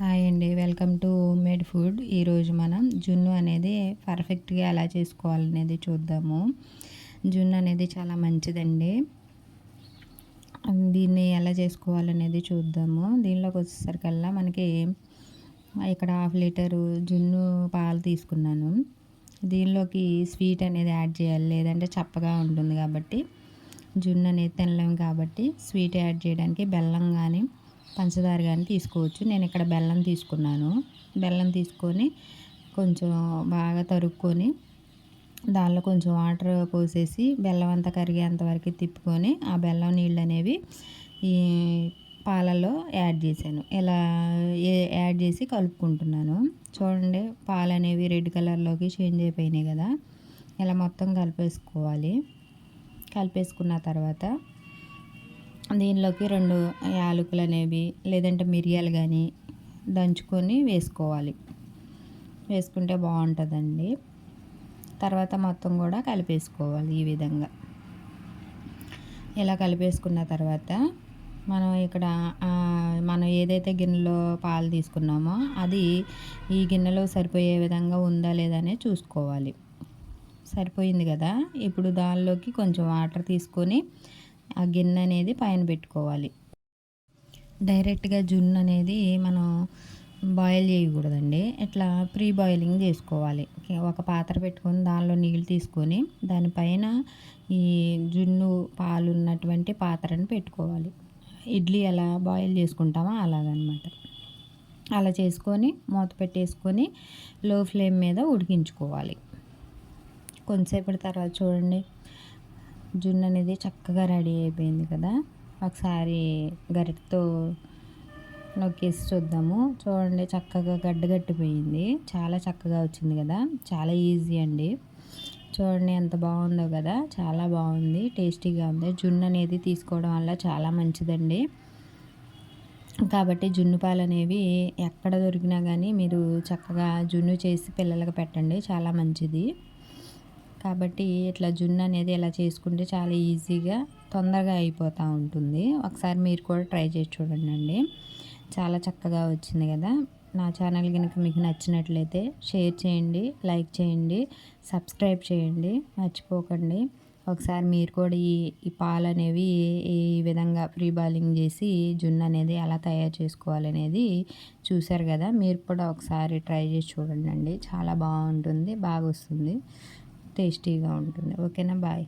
Hi అండి. Welcome to made food. ఈరోజు మనం జున్ను అనేది పర్ఫెక్ట్గా ఎలా చేసుకోవాలనేది చూద్దాము. జున్ను అనేది చాలా మంచిదండి. దీన్ని ఎలా చేసుకోవాలనేది చూద్దాము. దీనిలోకి వచ్చేసరికల్లా మనకి ఇక్కడ హాఫ్ లీటరు జున్ను పాలు తీసుకున్నాను. దీనిలోకి స్వీట్ అనేది యాడ్ చేయాలి. లేదంటే చప్పగా ఉంటుంది కాబట్టి జున్ను అనేది తినలేము కాబట్టి స్వీట్ యాడ్ చేయడానికి బెల్లం కానీ పంచదార కానీ తీసుకోవచ్చు. నేను ఇక్కడ బెల్లం తీసుకున్నాను. బెల్లం తీసుకొని కొంచెం బాగా తరుక్కొని దానిలో కొంచెం వాటర్ పోసేసి బెల్లం అంతా కరిగేంత వరకు తిప్పుకొని ఆ బెల్లం నీళ్ళు అనేవి ఈ పాలల్లో యాడ్ చేశాను. ఇలా యాడ్ చేసి కలుపుకుంటున్నాను. చూడండి పాలు అనేవి రెడ్ కలర్లోకి చేంజ్ అయిపోయినాయి కదా. ఇలా మొత్తం కలిపేసుకోవాలి. కలిపేసుకున్న తర్వాత దీనిలోకి రెండు యాలకులు అనేవి లేదంటే మిరియాలు కానీ దంచుకొని వేసుకోవాలి. వేసుకుంటే బాగుంటుందండి. తర్వాత మొత్తం కూడా కలిపేసుకోవాలి ఈ విధంగా. ఇలా కలిపేసుకున్న తర్వాత మనం ఇక్కడ మనం ఏదైతే గిన్నెలో పాలు తీసుకున్నామో అది ఈ గిన్నెలో సరిపోయే విధంగా ఉందా లేదా అనేది చూసుకోవాలి. సరిపోయింది కదా? ఇప్పుడు దానిలోకి కొంచెం వాటర్ తీసుకొని ఆ గిన్నె అనేది పైన పెట్టుకోవాలి. డైరెక్ట్గా జున్ను అనేది మనం బాయిల్ చేయకూడదండి. ఇట్లా ప్రీ బాయిలింగ్ చేసుకోవాలి. ఒక పాత్ర పెట్టుకొని దానిలో నీళ్ళు తీసుకొని దానిపైన ఈ జున్ను పాలు ఉన్నటువంటి పాత్రను పెట్టుకోవాలి. ఇడ్లీ ఎలా బాయిల్ చేసుకుంటామో అలాగనమాట. అలా చేసుకొని మూత పెట్టేసుకొని లో ఫ్లేమ్ మీద ఉడికించుకోవాలి. కొంతసేపటి తర్వాత చూడండి. జున్ను అనేది చక్కగా రెడీ అయిపోయింది కదా. ఒకసారి గరిటతో నొక్కేసి చూద్దాము. చూడండి చక్కగా గడ్డగట్టిపోయింది చాలా చక్కగా వచ్చింది కదా. చాలా ఈజీ అండి. చూడండి ఎంత బాగుందో కదా. చాలా బాగుంది టేస్టీగా ఉంది. జున్ను అనేది తీసుకోవడం వల్ల చాలా మంచిదండి. కాబట్టి జున్ను పాలు అనేవి ఎక్కడ దొరికినా కానీ మీరు చక్కగా జున్ను చేసి పిల్లలకు పెట్టండి. చాలా మంచిది. కాబట్టి ఇట్లా జున్ను అనేది ఇలా చేసుకుంటే చాలా ఈజీగా తొందరగా అయిపోతూ ఉంటుంది. ఒకసారి మీరు కూడా ట్రై చేసి చూడండి అండి. చాలా చక్కగా వచ్చింది కదా. నా ఛానల్ కనుక మీకు నచ్చినట్లయితే షేర్ చేయండి లైక్ చేయండి సబ్స్క్రైబ్ చేయండి. మర్చిపోకండి. ఒకసారి మీరు కూడా ఈ ఈ పాలు అనేవి ఈ విధంగా ప్రీ బాయిలింగ్ చేసి జున్ను అనేది ఎలా తయారు చేసుకోవాలనేది చూశారు కదా. మీరు కూడా ఒకసారి ట్రై చేసి చూడండి చాలా బాగుంటుంది బాగా వస్తుంది. టేస్టీగా ఉంటుంది. ఓకేనా? బాయ్.